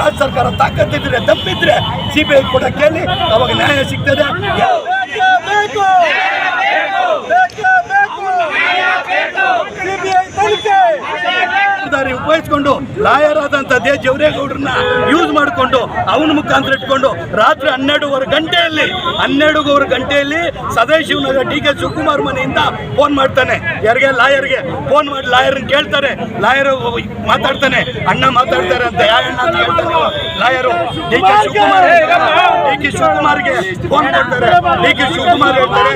ರಾಜ್ಯ ಸರ್ಕಾರ ತಾಕತ್ತಿದ್ರೆ ತಪ್ಪಿದ್ರೆ ಸಿ ಬಿ ಕೂಡ ಕೇಳಿ ಅವಾಗ ನ್ಯಾಯ ಸಿಗ್ತದೆ. ಲಾಯರ್ ಆದಂತ ದೇ ಜವರೇಗೌಡ್ರನ್ನ ಯೂಸ್ ಮಾಡಿಕೊಂಡು ಅವನ ಮುಖಾಂತರ ಇಟ್ಕೊಂಡು ರಾತ್ರಿ ಹನ್ನೆರಡೂವರೆ ಗಂಟೆಯಲ್ಲಿ ಹನ್ನೆರಡೂವರೆ ಗಂಟೆಯಲ್ಲಿ ಸದಾಶಿವನಗರ ಡಿ ಕೆ ಶಿವಕುಮಾರ್ ಮನೆಯಿಂದ ಫೋನ್ ಮಾಡ್ತಾನೆ. ಯಾರಿಗೆ? ಲಾಯರ್ಗೆ. ಫೋನ್ ಮಾಡಿ ಲಾಯರ್ ಕೇಳ್ತಾರೆ. ಲಾಯರ್ ಮಾತಾಡ್ತಾನೆ. ಅಣ್ಣ ಮಾತಾಡ್ತಾರೆ ಅಂತ. ಯಾವ lawyer. D K Shivakumar D ಶಿವಕುಮಾರ್ಗೆ phone ಮಾಡ್ತಾರೆ. ಡಿ ಕೆ ಶಿವಕುಮಾರ್ ಹೇಳ್ತಾರೆ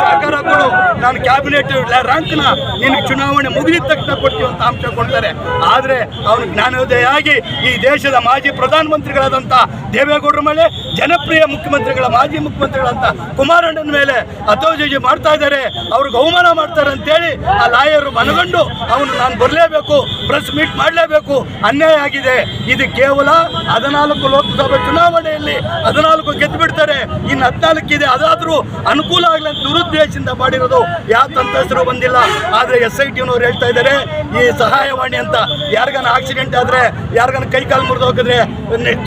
ಸಹಕಾರ ಕೊಡು. ನಾನು ಕ್ಯಾಬಿನೆಟ್ ರ್ಯಾಂಕ್ನ ನಿನಗೆ ಚುನಾವಣೆ ಮುಗಿದ ತಕ್ಷಣ ಕೊಡ್ತೀವಿ ಅಂತ ಅಂಶ ಕೊಡ್ತಾರೆ. ಆದ್ರೆ ಅವನು ಜ್ಞಾನೋದಯ ಆಗಿ ಈ ದೇಶದ ಮಾಜಿ ಪ್ರಧಾನಮಂತ್ರಿಗಳಾದಂಥ ದೇವೇಗೌಡರ ಮೇಲೆ, ಜನಪ್ರಿಯ ಮುಖ್ಯಮಂತ್ರಿಗಳ, ಮಾಜಿ ಮುಖ್ಯಮಂತ್ರಿಗಳಂತ ಕುಮಾರಣ್ಣನ ಮೇಲೆ ಅತೋಜಿ ಮಾಡ್ತಾ ಇದ್ದಾರೆ. ಅವ್ರಿಗೆ ಅವಮಾನ ಮಾಡ್ತಾರೆ ಅಂತೇಳಿ ಆ ಲಾಯರ್ ಮನಗಂಡು ಅವನು ನಾನು ಬರಲೇಬೇಕು, ಪ್ರೆಸ್ ಮೀಟ್ ಮಾಡಲೇಬೇಕು, ಅನ್ಯಾಯ ಆಗಿದೆ. ಇದು ಕೇವಲ ಹದಿನಾಲ್ಕು ಲೋಕಸಭಾ ಚುನಾವಣೆಯಲ್ಲಿ ಹದಿನಾಲ್ಕು ಗೆದ್ದು ಬಿಡ್ತಾರೆ ಇನ್ನು ಹದಿನಾಲ್ಕು ಇದೆ ಅದಾದರೂ ಅನುಕೂಲ ಆಗಲಿ ಅಂತ ದುರುದ್ದೇಶದಿಂದ ಮಾಡಿರೋದು ಯಾವ ತಂತ್ರಸ್ಥರು ಬಂದಿಲ್ಲ. ಆದರೆ ಎಸ್ ಐ ಟಿನವ್ರು ಹೇಳ್ತಾ ಇದ್ದಾರೆ, ಈ ಸಹಾಯವಾಣಿ ಅಂತ ಯಾರಿಗಾನ ಆಕ್ಸಿಡೆಂಟ್ ಆದ್ರೆ ಯಾರಿಗಾನ ಕೈ ಕಾಲು ಮುರಿದು ಹೋಗಿದ್ರೆ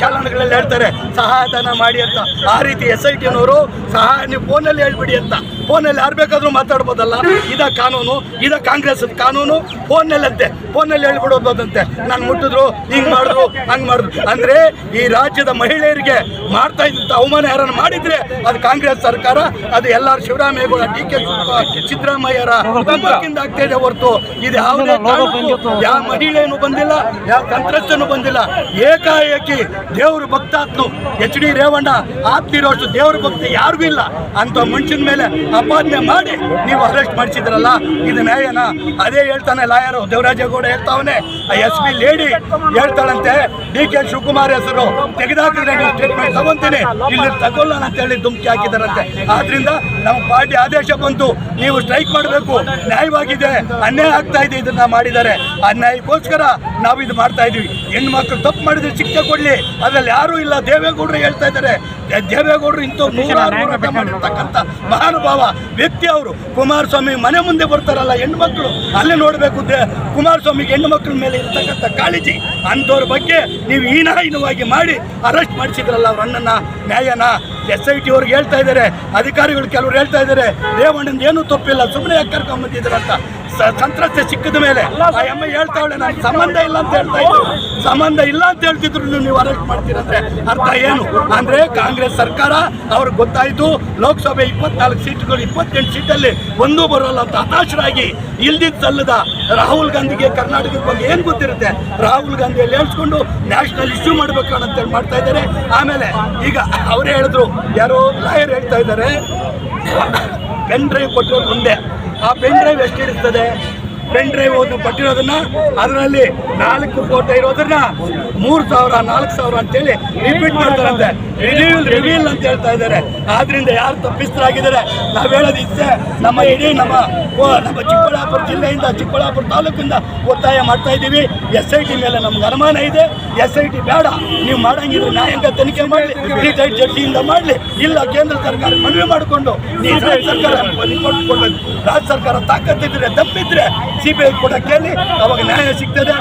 ಚಾಲನೆಗಳಲ್ಲಿ ಹೇಳ್ತಾರೆ, ಸಹಾಯಧನ ಮಾಡಿ ಅಂತ. ಆ ರೀತಿ ಎಸ್ ಐ ಟಿನವರು ಸಹಾಯ ನೀವು ಫೋನಲ್ಲಿ ಹೇಳ್ಬಿಡಿ ಅಂತ. ಫೋನಲ್ಲಿ ಯಾರು ಬೇಕಾದ್ರೂ ಮಾತಾಡ್ಬೋದಲ್ಲ? ಇದ ಕಾನೂನು ಇದ ಕಾಂಗ್ರೆಸ್ ಕಾನೂನು ಫೋನ್ನಲ್ಲಂತೆ ಫೋನಲ್ಲಿ ಹೇಳ್ಬಿಡೋದಂತೆ. ನಾನು ಮುಟ್ಟಿದ್ರು ಹಿಂಗ್ ಮಾಡಿದ್ರು ಹಂಗ್ ಮಾಡಿದ್ರು. ಅಂದ್ರೆ ಈ ರಾಜ್ಯದ ಮಹಿಳೆಯರಿಗೆ ಮಾಡ್ತಾ ಇದ್ದಂತ ಅವಮಾನ ಯಾರನ್ನು ಮಾಡಿದ್ರೆ ಅದು ಕಾಂಗ್ರೆಸ್ ಸರ್ಕಾರ ಅದು ಎಲ್ಲಾರು ಶಿವರಾಮೇಗೌಡ ಡಿ ಕೆ ಸಿದ್ದರಾಮಯ್ಯರ ಕುಟುಂಬಕ್ಕಿಂದ ಆಗ್ತಾ ಇದೆ ಹೊರತು. ಇದು ಯಾವುದೇ ಯಾವ ಮಹಿಳೆಯನ್ನು ಬಂದಿಲ್ಲ ಯಾವ ಸಂತ್ರಸ್ತನು ಬಂದಿಲ್ಲ. ಏಕಾಏಕಿ ದೇವ್ರ ಭಕ್ತಾತ್ನು ಎಚ್ ಡಿ ರೇವಣ್ಣ ಆಗ್ತಿರೋಷ್ಟು ದೇವ್ರ ಭಕ್ತಿ ಯಾರಿಗೂ ಇಲ್ಲ. ಅಂತ ಮನುಷ್ಯನ ಮೇಲೆ ಅಪಾದನೆ ಮಾಡಿ ನೀವು ಅರೆಸ್ಟ್ ಮಾಡಿಸಿದ್ರಲ್ಲ, ಇದು ನ್ಯಾಯನ? ಅದೇ ಹೇಳ್ತಾನೆ ಲಾಯರು ದೇವರಾಜೇಗೌಡ ಹೇಳ್ತಾವನೆ. ಎಸ್ ಪಿ ಲೇಡಿ ಹೇಳ್ತಾಳಂತೆ, ಡಿ ಕೆ ಶಿವಕುಮಾರ್ ಹೆಸರು. ತೆಗೆದಾಕಿದ್ರೆ ನೀವು ಸ್ಟೇಟ್ಮೆಂಟ್ ತಗೊಂತೀನಿ. ಇಲ್ಲಿ ತಗೊಳ್ಳೋಣ ಅಂತ ಹೇಳಿ ಧುಮ್ಕಿ ಹಾಕಿದಾರಂತೆ. ಆದ್ರಿಂದ ನಮ್ಮ ಪಾರ್ಟಿ ಆದೇಶ ಬಂತು. ನೀವು ಸ್ಟ್ರೈಕ್ ಮಾಡಬೇಕು. ನ್ಯಾಯವಾಗಿದೆ. ಅನ್ಯಾಯ ಆಗ್ತಾ ಇದೆ ಇದನ್ನ ಮಾಡಿದ್ದಾರೆ. ಅನ್ಯಾಯಕ್ಕೋಸ್ಕರ ನಾವು ಇದು ಮಾಡ್ತಾ ಇದೀವಿ ಹೆಣ್ಮಕ್ಳು ತಪ್ಪು ಮಾಡಿದ್ರೆ ಶಿಕ್ಷೆ ಕೊಡ್ಲಿ. ಅದ್ರಲ್ಲಿ ಯಾರೂ ಇಲ್ಲ. ದೇವೇಗೌಡರು ಹೇಳ್ತಾ ಇದ್ದಾರೆ. ದೇವೇಗೌಡರು ಇಂಥ ನೂರಾರು ಮಾಡಿರ್ತಕ್ಕಂಥ ಮಹಾನುಭಾವ. ವ್ಯಕ್ತಿ ಅವರು, ಕುಮಾರಸ್ವಾಮಿ ಮನೆ ಮುಂದೆ ಬರ್ತಾರಲ್ಲ, ಹೆಣ್ಮಕ್ಳು, ಅಲ್ಲೇ ನೋಡಬೇಕು ಕುಮಾರಸ್ವಾಮಿಗೆ ಹೆಣ್ಣು ಮಕ್ಕಳ ಮೇಲೆ ಇರ್ತಕ್ಕಂಥ ಕಾಳಜಿ, ಅಂಥವ್ರ ಬಗ್ಗೆ ನೀವು ಹೀನಾಹೀನವಾಗಿ ಮಾಡಿ ಅರೆಸ್ಟ್ ಮಾಡಿಸಿದ್ರಲ್ಲ ಅವ್ರ ಅಣ್ಣನ, ನ್ಯಾಯನ, ಎಸ್ ಐ ಟಿ ಅವ್ರಿಗೆ ಹೇಳ್ತಾ ಇದ್ದಾರೆ, ಅಧಿಕಾರಿಗಳು ಕೆಲವರು ಹೇಳ್ತಾ ಇದ್ದಾರೆ, ರೇವಣ್ಣಂದು ಏನೂ ತಪ್ಪಿಲ್ಲ ಸುಮ್ಮನೆ ಯಾಕೆ ಕರ್ಕೊಂಬಂದಿದ್ರಂತ ಸ- ಸಂತ್ರಸ್ತೆ ಸಿಕ್ಕಿದ ಮೇಲೆ ಆ ಹೇಳ್ತಾವಳೆ ನನಗೆ ಸಂಬಂಧ ಇಲ್ಲ ಅಂತ ಹೇಳ್ತಾ ಇದ್ರು. ಸಂಬಂಧ ಇಲ್ಲ ಅಂತ ಹೇಳ್ತಿದ್ರು, ನೀವು ಅರೆಸ್ಟ್ ಮಾಡ್ತೀರಂದ್ರೆ ಅರ್ಥ ಏನು? ಅಂದ್ರೆ ಕಾಂಗ್ರೆಸ್ ಸರ್ಕಾರ, ಅವ್ರಿಗೆ ಗೊತ್ತಾಯ್ತು, ಲೋಕಸಭೆ ಇಪ್ಪತ್ನಾಲ್ಕು ಸೀಟ್ಗಳು, ಇಪ್ಪತ್ತೆಂಟು ಸೀಟಲ್ಲಿ ಒಂದೂ ಬರೋಲ್ಲ ಅಂತ ಹತಾಶರಾಗಿ ಇಲ್ದಿದ್ ಸಲ್ಲದ ರಾಹುಲ್ ಗಾಂಧಿಗೆ ಕರ್ನಾಟಕದ ಬಗ್ಗೆ ಏನ್ ಗೊತ್ತಿರುತ್ತೆ? ರಾಹುಲ್ ಗಾಂಧಿಯಲ್ಲಿ ಹೇಳ್ಸ್ಕೊಂಡು ನ್ಯಾಷನಲ್ ಇಶ್ಯೂ ಮಾಡ್ಬೇಕು ಅಂತೇಳಿ ಮಾಡ್ತಾ ಇದ್ದಾರೆ. ಆಮೇಲೆ ಈಗ ಅವರೇ ಹೇಳಿದ್ರು, ಯಾರೋ ಲಾಯರ್ ಹೇಳ್ತಾ ಇದ್ದಾರೆ. ಪೆನ್ ಡ್ರೈವ್ ಕೊಟ್ಟರು ಮುಂದೆ. ಆ ಪೆನ್ ಡ್ರೈವ್ ಎಷ್ಟು ಇರ್ತದೆ ಪೆನ್ ಡ್ರೈವ್ ಪಟ್ಟಿರೋದನ್ನ ಅದರಲ್ಲಿ ನಾಲ್ಕು ಫೋಟೋ ಇರೋದನ್ನ ಮೂರು ಸಾವಿರ, ನಾಲ್ಕು ಸಾವಿರ ಅಂತೇಳಿ ರಿಪೀಟ್ ಮಾಡ್ತಾರಂತೆ. ರಿವೀಲ್ ರಿವೀಲ್ ಅಂತ ಹೇಳ್ತಾ ಇದ್ದಾರೆ. ಆದ್ರಿಂದ ಯಾರು ತಪ್ಪಿಸ್ತರಾಗಿದ್ದಾರೆ? ನಾವು ಹೇಳೋದು ನಮ್ಮ ಇಡೀ ನಮ್ಮ ನಮ್ಮ ಚಿಕ್ಕಬಳ್ಳಾಪುರ ಜಿಲ್ಲೆಯಿಂದ ಚಿಕ್ಕಬಳ್ಳಾಪುರ ತಾಲೂಕಿಂದ ಒತ್ತಾಯ ಮಾಡ್ತಾ ಇದ್ದೀವಿ. ಎಸ್ ಐ ಟಿ ಮೇಲೆ ನಮ್ಗೆ ಅನುಮಾನ ಇದೆ. ಎಸ್ ಐ ಟಿ ಬೇಡ. ನೀವು ಮಾಡಂಗಿದ್ರೆ ನ್ಯಾಯಾಂಗ ತನಿಖೆ ಮಾಡಲಿ. ರಿಟೈರ್ಡ್ ಜಡ್ಜಿಯಿಂದ ಮಾಡಲಿ. ಇಲ್ಲ ಕೇಂದ್ರ ಸರ್ಕಾರ ಮನವಿ ಮಾಡಿಕೊಂಡು ಸರ್ಕಾರ ರಾಜ್ಯ ಸರ್ಕಾರ ತಾಕತ್ತಿದ್ರೆ ತಪ್ಪಿದ್ರೆ ಸಿ ಬಿ ಐ ಕೂಡ ಕೇಳಿ ಅವಾಗ ನ್ಯಾಯ ಸಿಗ್ತದೆ.